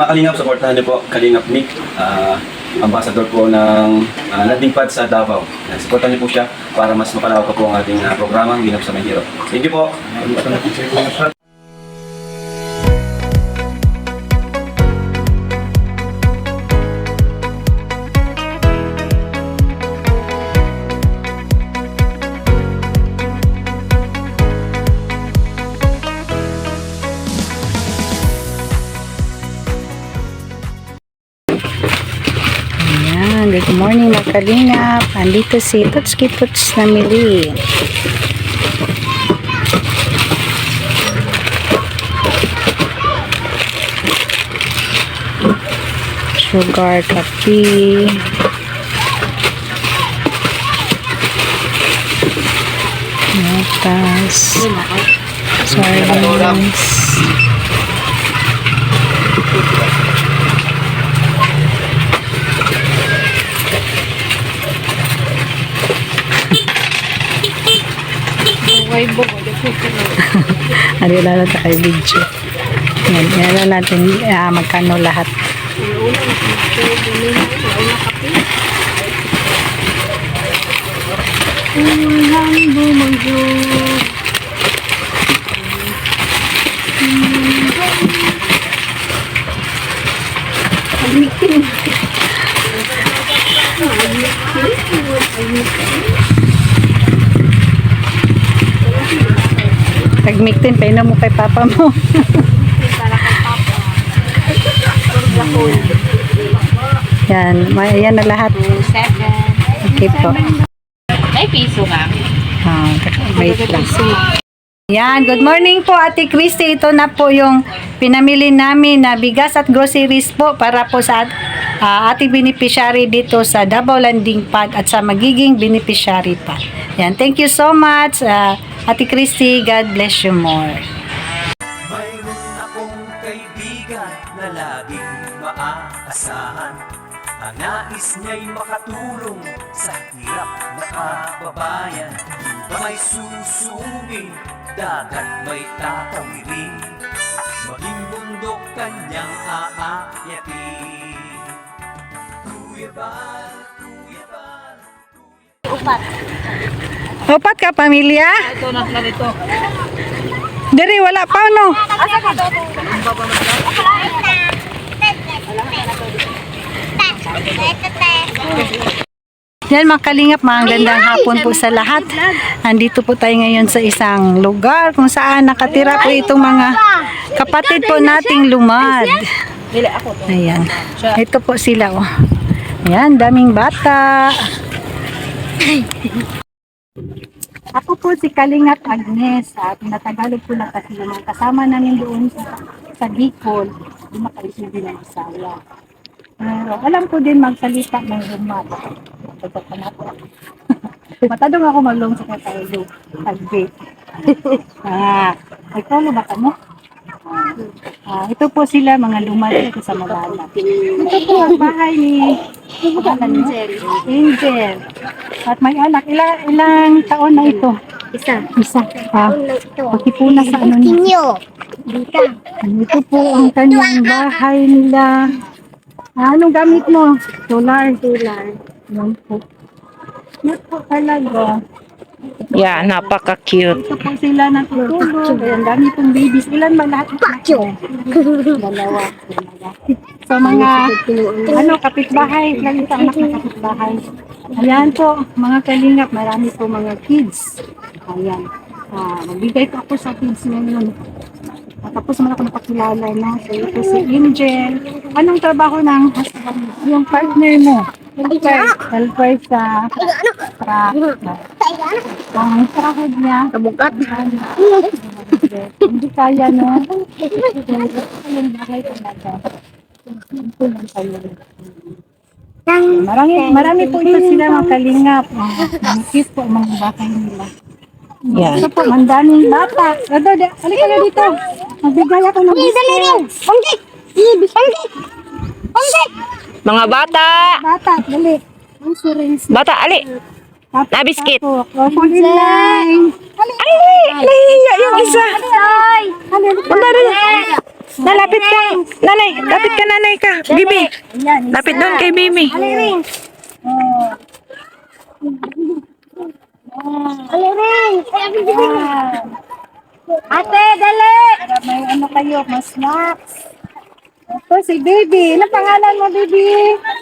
Mga Kalingap, supportahan niyo po Kalingap Nick, ah, ambassador po ng uh, landing pad sa Davao. Uh, supportahan niyo po siya para mas mapalawak pa po ang ating ah, programa, Ginap sa Mahiro. Thank you po. Kalingap. Andito si Tutski Tuts na Mili. Sugar, kape. Notas. Sardines. Ano lalo ta kay video. Yan, yan lang natin ah, magkano lahat. Ulang bumagyo. Tagmiktin, painom mo kay papa mo. yan, may, yan na lahat. Okay po. May piso ka. Ah, wait lang. Yan, good morning po Ate Christy. Ito na po yung pinamili namin na bigas at groceries po para po sa ah, ating beneficiary dito sa Davao Landing Pad at sa magiging beneficiary pa. Yan, thank you so much ah, Ate Christy. God bless you more. Ang nais niya'y makatulong sa hirap na kababayan Ba may susumi, dagat may tatawirin Maging bundok kanyang aakyatin Kuya Bal, Kuya Bal Opat ka pamilya? Ito na sila dito. Diri, wala pa no? Yan mga kalingap, mga gandang hapon po sa lahat. Andito po tayo ngayon sa isang lugar kung saan nakatira po itong mga kapatid po nating lumad. Ayan. Ito po sila oh. Ayan, daming bata. Ako po si Kalingap Agnes at natagalog po lang kasi yung mga kasama namin doon sa, sa Bicol, hindi makaisindi ng Bisaya. Pero alam ko din magsalita ng Rumat. Ito pa na po. Matadong ako maglong sa Katayo. Tagbe. ah, ikaw na ba ka mo? Ah, ito po sila mga lumad dito sa Malala. Ito po ang bahay ni Angel. Angel. At may anak. Ilang, ilang taon na ito? Isa. Isa. Ah, pakipuna sa ano niya. Dita. Ito po ang kanyang bahay nila. Ah, anong gamit mo? Solar. Tular. Yan po. Cute po talaga. Yeah, napaka-cute. Ito po sila natutulog. Ayan, dami pong babies. Ilan ba lahat? Pacho. Dalawa. So mga ano, kapitbahay. Lagi sa anak na kapitbahay. Ayan po, mga kalingap. Marami po mga kids. Ayan. Ah, magbigay po ako sa kids ngayon. At tapos man ako napakilala na. So, ito si Angel. Anong trabaho ng? Yung partner mo? Helper. Helper sa truck. Ang sahod niya. Kabugat. Hindi kaya, no? Marami, marami po ito sila mga kalingap. Ang cute po ang mga bahay nila. Yan. Ito po, ang daming bata. Di- halika na dito. Magbigay ako ng biscuit. Panggi. Panggi. Panggi. Mga bata! Bata, dali. Bata, ali! Na line. Ali! Nahihiya yung isa. Wala rin. Nalapit ka. Nanay, lapit ka nanay ka. Bibi. Lapit doon kay Bibi. Aliring. Oh. Ayan. Ate, dali. Para may ano kayo, mas snacks. Ito si Baby. Ano pangalan mo, Baby?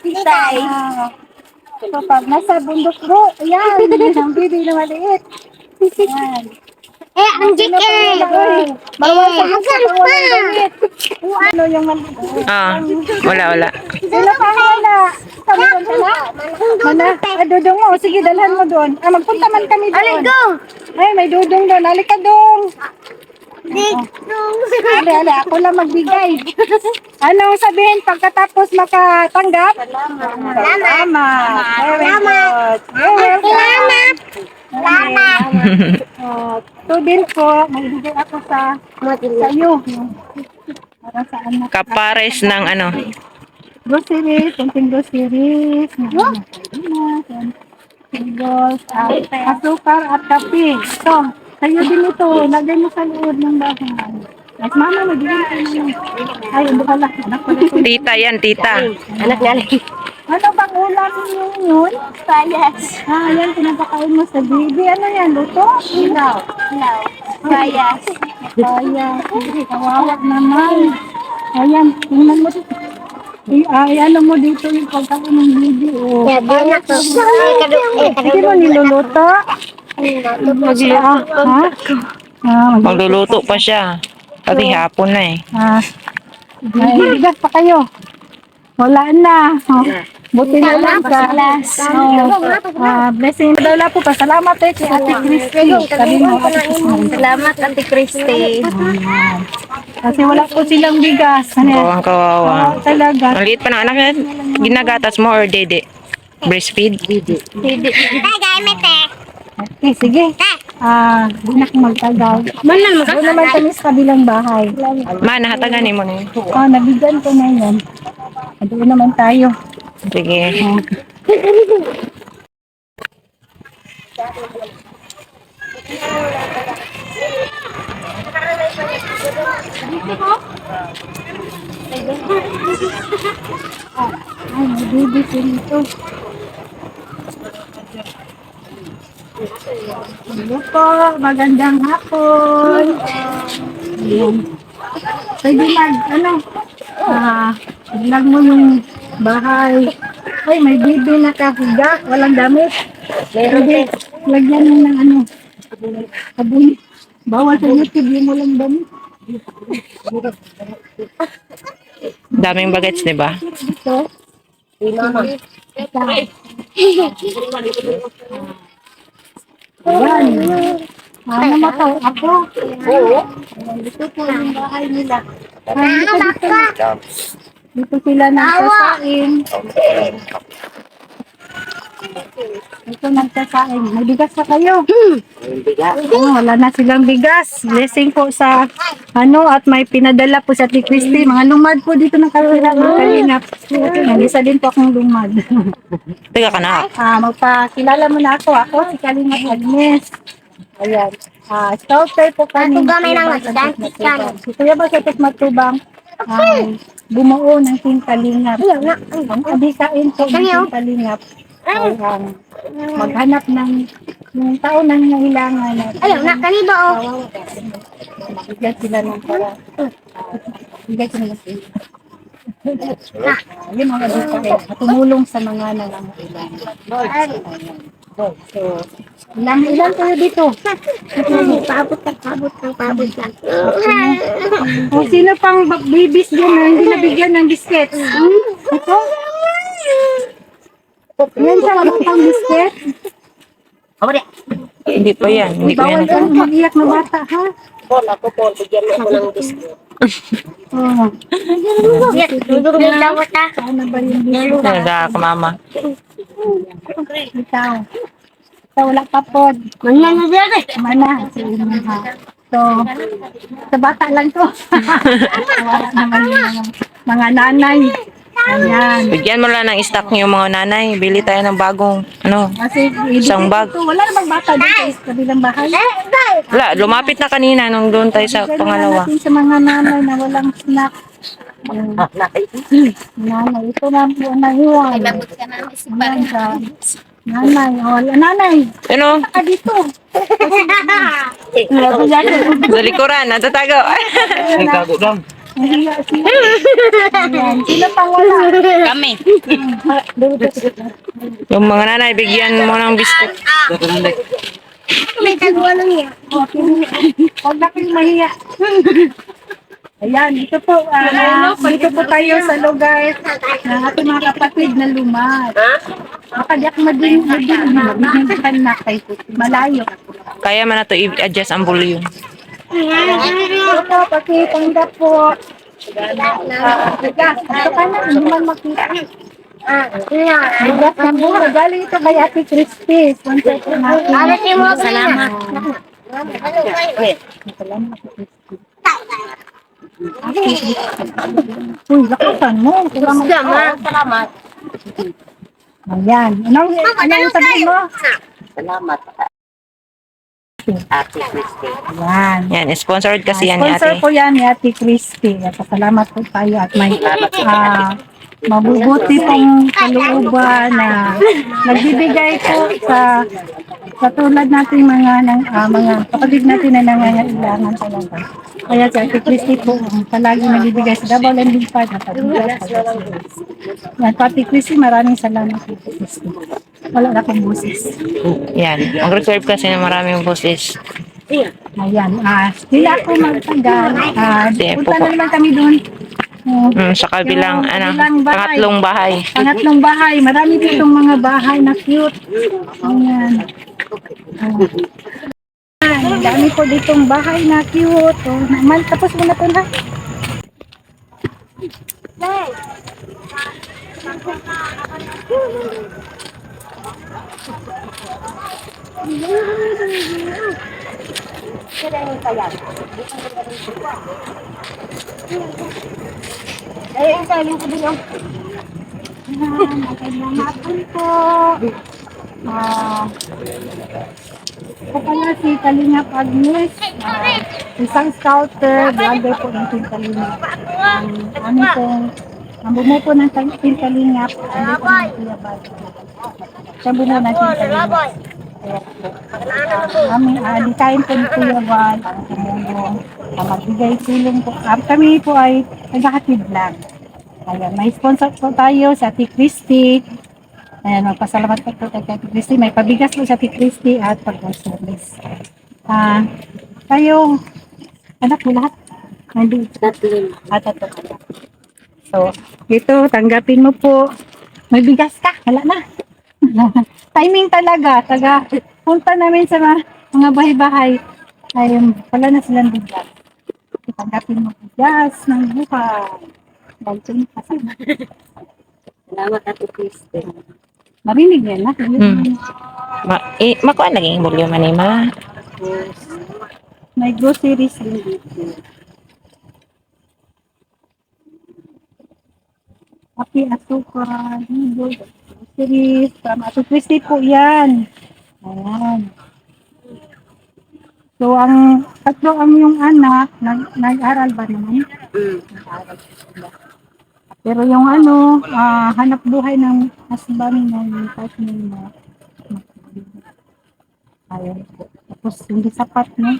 Titay. Ah, ito pag nasa bundok bro. Ayan, ang Baby na maliit. Ayan. Eh, ang. Bawal sa Eh, bawal pa? ang damit. Ano yung maliit? Ah, wala, wala. Sino pa na? Kami ka na? Mana? Ah, dudong mo. Sige, dalhan mo doon. Ah, magpunta man kami doon. Ali, go. Ay, may dudong doon. Halika dong. Dito. Ali, ali, ako lang magbigay. Anong sabihin pagkatapos makatanggap? Salamat. Salamat. Welcome. Salamat. Salamat. Uh, ito din po, magbigay ako sa sa iyo. Para sa anak. Kapares ng ano. Groceries, konting groceries. At asukar at kape. Ito, sa'yo din ito. Lagay mo sa loob ng bahay. Mas mama, magbigay ka na. Ay, hindi pala. Anak ko na. Tita yan, tita. Anak na Ano bang ulam niyo yun? Payas. Ah, yan, pinapakain mo sa bibi. Ano yan, luto? Ilaw. Ilaw. Payas. Kaya, kawawat naman. Ayan, tingnan mo dito. Ay, ay, ano mo dito yung pagkain ng bibi. Oh. Kaya na to. Hindi mo niluluto? Ah, ha? Ah, mag- Magluluto pa siya. Pati hapon na eh. ah. Ay, bigas pa kayo. Wala na. Oh. Buti na lang sa Oh. Ah, blessing. Dala po pa. Salamat eh kay Ate Christy. Sabi mo, Ate Christy. Salamat, Ate Christy. Kasi wala po silang bigas. Ano yan? Kawang kawawa. Ah, talaga. Ang liit pa ng anak yan. Ginagatas mo or dede? Breastfeed? Ay, gamit eh. Okay, sige. Ah, di na ako magtagal. Manan mo Doon naman kami sa kabilang bahay. Ma, nahatagan mo na yun. Ah, nabigyan ko na yan. Ah, Doon naman tayo. Sige. Ay, may baby po nito. Hello po, magandang hapon. Ayan. Pwede mag, ano, ah, tignan mo yung bahay. Ay, may baby na kahiga, walang damit. Pwede, lagyan mo ng ano, sabon. Bawal sa YouTube yung walang damit. Daming bagets, di ba? Ito. Ito. Ayan. Ano mo to? Ako? Oo. Dito po yung bahay nila. Ah, dito, dito. Dito sila nagsasain. Dito nagsasain. May bigas pa kayo? Oh, wala na silang bigas. Blessing po sa ano at may pinadala po sa Ate Christy. Mga lumad po dito ng kalina ng kalinap. Nag-isa din po akong lumad. Tiga ka na. Ah, magpakilala mo na ako. Ako si Kalinga Agnes. Ayan. Ah, scouter po kami. Ako gamay ng nagdantik ka. Si Kuya Basatot Matubang. Ah, bumuo ng Team Kalingap. Ang adikain po ng Team Kalingap ay ang maghanap ng yung tao na nangailangan na Ayaw na, kaniba oh. Bigyan sila ng para. Bigyan sila ng Ah, yun mga adikain. Tumulong sa mga nangangailangan. So, ilang ilan kayo dito? Paabot ka, paabot ka, paabot ka. O sino pang ba- babies dyan na hindi nabigyan ng biscuits? Ito? Yan sa wala pang biscuit? Hindi pa yan. Hindi ko yan. Bawal kang mag-iyak na bata, ha? Oo. Yes, dudurog yung dawat ah. Sana ba yung biscuit? Talaga ako, mama. Ikaw. Ikaw wala pa po. Na dyan eh. Mana? Ha. So, sa bata lang to. Wala naman yung mga, mga nanay. Ayan. Bigyan mo lang ng stock yung mga nanay. Bili tayo ng bagong, ano. Kasi Isang bag. Ito, wala namang bata dito sa kabilang bahay. Wala, lumapit na kanina nung doon tayo sa Bigyan pangalawa. natin sa mga nanay na walang snack. Ayan. Nanay, ito na po na iwan. Ayan ka. Nanay, oh, nanay, Ano? ka dito. Sa likuran, natatago. Nahiya siya. Ayan. Sino pang wala? Kami. Yung mga nanay, bigyan mo ng biscuit. May tagawa lang yan. Huwag na kayong mahiya. Ayan, dito po, ah, dito po tayo sa lugar ng ating mga kapatid na lumat. Makadyak madin, madin, madin, na kay malayo. Kaya man na to i-adjust ang volume. Ito pakitanggap po. Teka, ito ka na, hindi man makita. Bigas ng buhay. Galing ito kay Ate Christy. Sponsor po natin. Salamat. Salamat. Uy, lakasan mo. Salamat. Salamat. Ayan. Anong, anong sabihin mo? Salamat, Ate Christy. Ayan. Yan, sponsored kasi yan ni Sponsor ate. po yan ni Ate Christy. At Salamat po tayo at may ah, mabubuti pong kalooban na nagbibigay po sa sa tulad natin mga ng, ah, mga kapatid natin na nangangailangan talaga. Kaya si Ate Christy po ang palagi nagbibigay sa Davao Landing Park at pagbigas sa Diyos. Yan po Ate Christy, maraming salamat Ate Christy. Wala na akong busis. Yan. Ang reserve kasi ng maraming boses. Ayan, ah, hindi ako magtagal. Ah, Sige, punta na naman kami doon. Ah, Mm, sa kabilang, Yung ano, kabilang bahay. pangatlong bahay. Pangatlong bahay. Marami ditong mga bahay na cute. Ayan. Ah, ang dami po ditong bahay na cute. Oh, naman, tapos mo na to na. Ayun, sabi ko din yung magandang po. Ah, ako pala si Kalingap Agnes. Ah, isang scouter, vlogger po ng Team Kalingap. Ang ano pong, ang bumuo ng Team Kalingap, ano po Kaya po, ah, kami, ah, design po ni Kuya Bal, ang tumulong, ah, magbigay tulong po. Ah, kami po ay naghahatid lang. Ayan, may sponsor po tayo sa Ate Christy. Ayan, magpasalamat po po kay Ate Christy. May pabigas po sa Ate Christy at pag-service. Ah, kayo, anak mo lahat? Nandito. Tatlong. At ito anak. So, ito, tanggapin mo po. May bigas ka, wala na. Timing talaga, taga punta namin sa mga, mga bahay-bahay. Ayun, wala na silang bigas. Tanggapin mo bigas ng buhay. Dahil kasi Salamat, Ate Christy. Marinig yan na. Hmm. Ma eh, makuha naging volume ni ma. May groceries din dito. Kape, asukal, noodles, groceries. From Ate Christy po yan. Ayan. So, ang tatlo ang yung anak, nag, nag-aral ba naman? Mm. Pero yung ano, ah, hanap buhay ng husband ng partner na Ayun po. Tapos hindi sapat, no?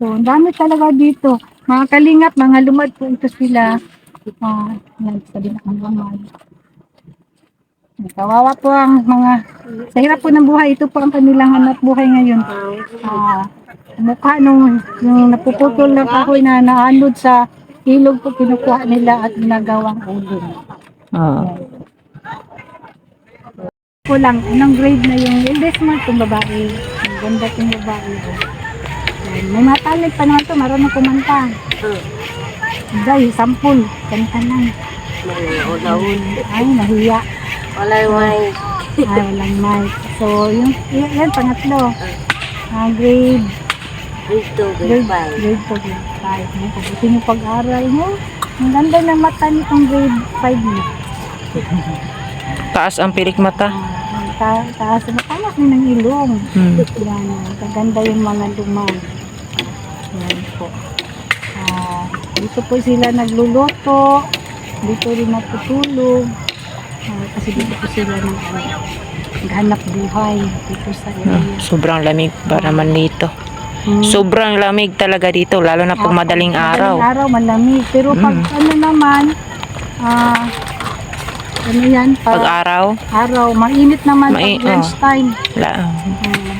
So, ang dami talaga dito. Mga kalingap, mga lumad po ito sila. Ah, yan, sabi na ang lumad. Kawawa po ang mga, sa hirap po ng buhay, ito po ang kanilang hanap buhay ngayon. Ah, mukha nung, yung napuputol na kahoy na naanod sa ilog po kinukuha nila at ginagawang ulo. Oo. ko lang, anong grade na yung eldest mo itong babae. Ang ganda itong babae. Yan. May mga talent pa naman ito, marunong kumanta. Day, sampul, kanta lang. Ay, nahiya. Walay way. Ay, walang mic. So, yung, yan, yan pangatlo. Ah, grade, Dito, grade, goodbye. grade 4, grade 5. Ano, Pabuti mo pag-aral mo. Ang ganda ng mata nitong grade 5 niya. Taas ang pilik mata. Ang ta taas na talas na ng ilong. Hmm. Yan, kaganda yung mga duman. Yan po. Ah, dito po sila nagluluto. Dito rin natutulog. Ah, kasi dito po sila nag, ano, naghanap buhay dito sa Ah, area. Sobrang lamig pa naman dito. Hmm. Sobrang lamig talaga dito, lalo na pag Ah, madaling araw. Madaling araw, malamig. Pero pag Mm. ano naman, ah, ano yan, Pag pag araw, araw, mainit naman Mai- pag lunch time. la, Hmm.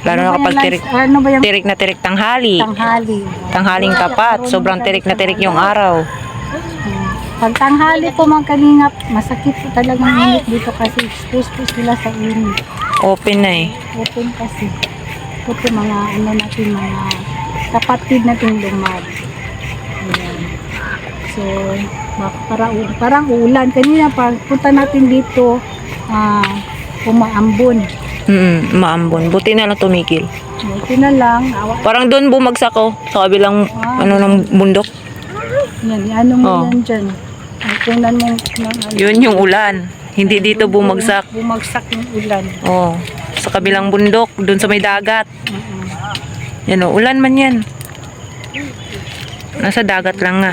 lalo na Ano ba kapag tirik, Ano ba yung tirik na tirik tanghali. tanghali? Tanghaling tapat, sobrang tirik na tirik yung araw. Pag tanghali po mga kalingap, masakit po talaga ang init dito kasi exposed po sila sa init. Open na eh. Open kasi. Ito po mga ano natin, mga kapatid natin lumad. Ayan. So, para, parang ulan. Kanina pag punta natin dito, ah, umaambon. Mm, maambon. Buti na lang tumigil. Buti na lang, awa, Parang doon bumagsak ko sa kabilang ano ng bundok. yan, ano mo Oh. yan dyan. Ay, Tingnan mo, ano, Yun yung ulan. Hindi dito bumagsak. Bumagsak yung ulan. Oh, sa kabilang bundok, doon sa may dagat. Mm-mm. Yan o, ulan man yan. Nasa dagat lang nga.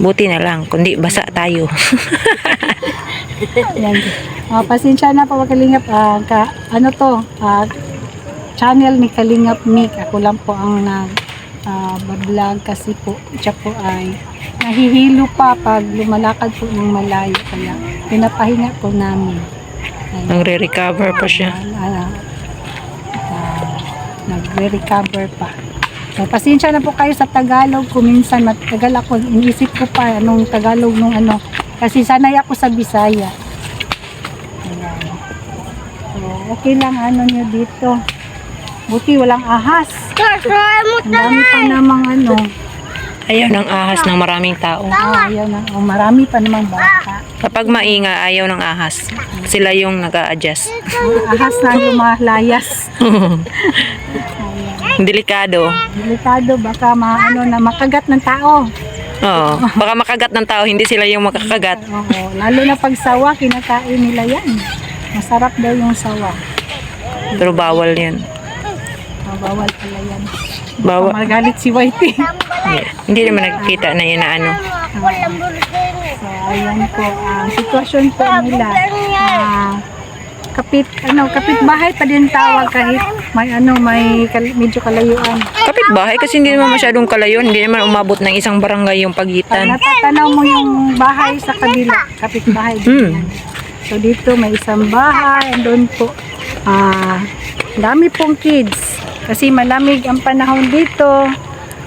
Buti na lang, kundi basa tayo. Yan. Ah, pasensya na po Kalingap. Ah, ka, ano to? Ah, channel ni Kalingap Nick. Ako lang po ang nag bablog kasi po siya po ay nahihilo pa pag lumalakad po ng malayo. Kaya pinapahinga po namin. Ayan. Nangre-recover pa siya. Ah, nagre-recover pa. So, pasensya na po kayo sa Tagalog. Kung minsan matagal ako, iniisip ko pa anong Tagalog nung ano. Kasi sanay ako sa Bisaya. Ayan. So, okay lang ano nyo dito. Buti walang ahas. Ang dami pa namang ano. Ayaw ng ahas ng maraming tao. Ah, ayan na. Oh, marami pa namang bata. Kapag mainga, ayaw ng ahas. Sila yung nag adjust Ahas na lumalayas. Delikado. Delikado, baka maano na makagat ng tao. Oo. Baka makagat ng tao, hindi sila yung makakagat. Oo, lalo na pag sawa, kinakain nila yan. Masarap daw yung sawa. Pero bawal yan. Ah, bawal pala yan. Bawal. Magalit si Whitey. Hindi naman nagkita na yun na ano. so, ayan po. Ang sitwasyon po nila. ah, kapit, ano, kapit bahay pa din tawag kahit may ano, may kal- medyo kalayuan. Kapit bahay kasi hindi naman masyadong kalayon. Hindi naman umabot ng isang barangay yung Pag pagitan. natatanaw mo yung bahay sa kabila, kapit bahay din Hmm. yan. So dito may isang bahay, doon po ah dami pong kids kasi malamig ang panahon dito.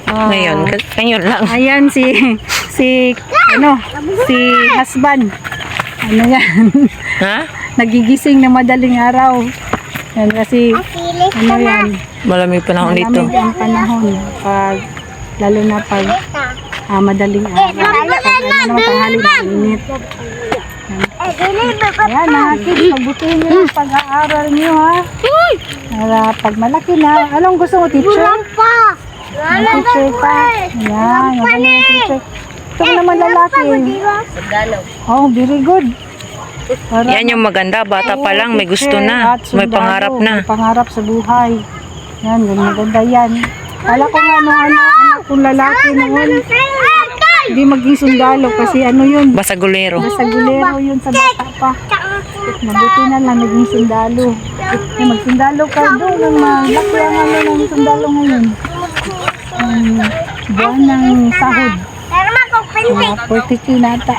Ah, Ngayon, ngayon lang. Ayan si si ano, si husband. Ano yan? Ha? Nagigising na madaling araw. Yan kasi ano yan, Malamig panahon dito. malamig ang panahon pag lalo na pag ah, madaling araw. Pag ano naman tanghali mainit. Ayan, mga kids, magbutihin nyo yung pag-aaral nyo, ha? Para pag malaki na, anong gusto mo, teacher? Ang teacher ka. Ayan, magaling yung teacher. Ito mo naman lalaki. Sundalo. Oh, very good. Para Yan yung maganda. Bata pa lang, may gusto na. May pangarap na. May pangarap sa buhay. Yan, yan, maganda yan. Kala ko nga nung ano, anak kong lalaki noon, hindi maging sundalo kasi ano yun, Basagulero. Nasa gulero yun sa bata pa. Mabuti na lang naging sundalo. Eh, magsundalo ka doon. Ang malaki ang ano ng sundalo ngayon. Ang buwan ng sahod. Mga 40k nata.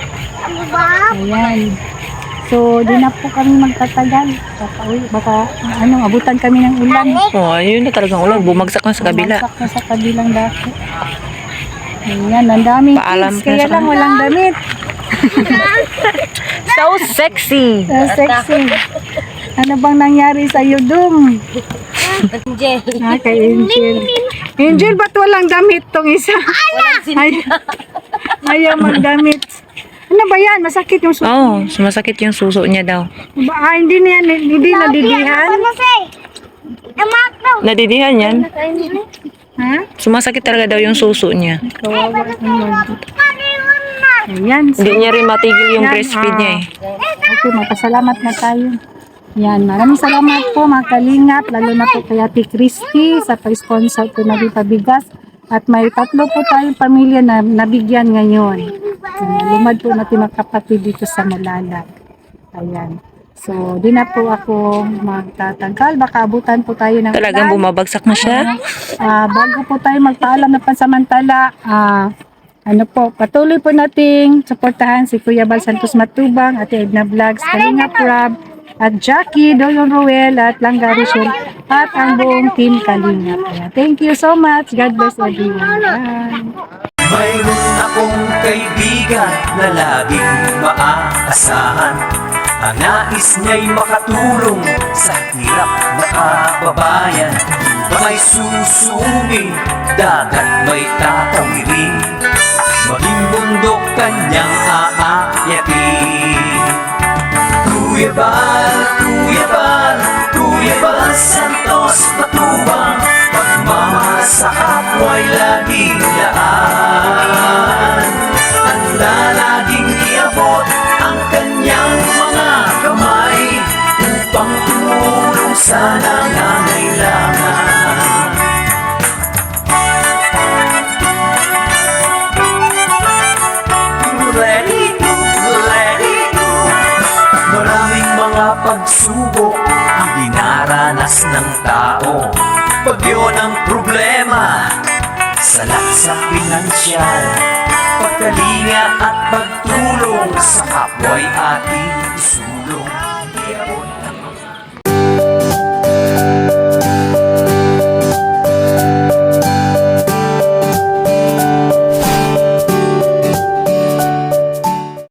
Ayan. So, di na po kami magtatagal. Baka, uy, baka ano, abutan kami ng ulan. Oh, ayun na talagang ulan. Bumagsak na sa kabila. Bumagsak na sa kabilang dako. Ayan, ang daming Paalam kids. ka na Kaya lang walang damit. So sexy! So sexy. Ano bang nangyari sa iyo, Dum? Angel. Ah, kay Angel. Angel, ba't walang damit tong isa? Ay, ayaw magdamit. Ano ba yan? Masakit yung suso. Oo, oh, sumasakit yung suso niya daw. Ba, ah, hindi na yan, hindi nadidihan. Nadidihan yan. Ha? Sumasakit talaga daw yung suso niya. Kawawa naman. Ayan. so- Hindi niya rin matigil yung breastfeed ah. niya eh. Okay, magpasalamat na tayo. Yan, maraming salamat po mga kalingap, lalo na po kay Ate Christy sa pa-sponsor po na pabigas. At may tatlo po tayong pamilya na nabigyan ngayon. Yan, lumad po natin mga kapatid dito sa Malalag. Ayan. So, di na po ako magtatanggal. Baka abutan po tayo ng Talagang ulan. bumabagsak na siya. Ah, bago po tayo magpaalam na pansamantala, ah, ano po, patuloy po nating suportahan si Kuya Bal Santos Matubang, Ate Edna Vlogs, Kalinga Prab, at Jackie, Doyon Roel, at Langga Rochelle, at ang buong team Kalinga. Thank you so much. God bless everyone. Bye. Mayroon akong kaibigan na laging maaasahan Ang nais niya'y makatulong sa hirap na kababayan Ba may susuming, dagat may tatawirin Maging bundok kanyang aayakin Kuya Bal, Kuya Bal, Kuya Bal Santos Matubang Pagmamahal sa kapwa'y laging laan Handa laging iabot ang kanyang mga kamay Upang tumulong sa dinaranas ng tao. Pag yun ang problema sa pinansyal Pagkalinga at pagtulong Sa kapwa'y ating isulong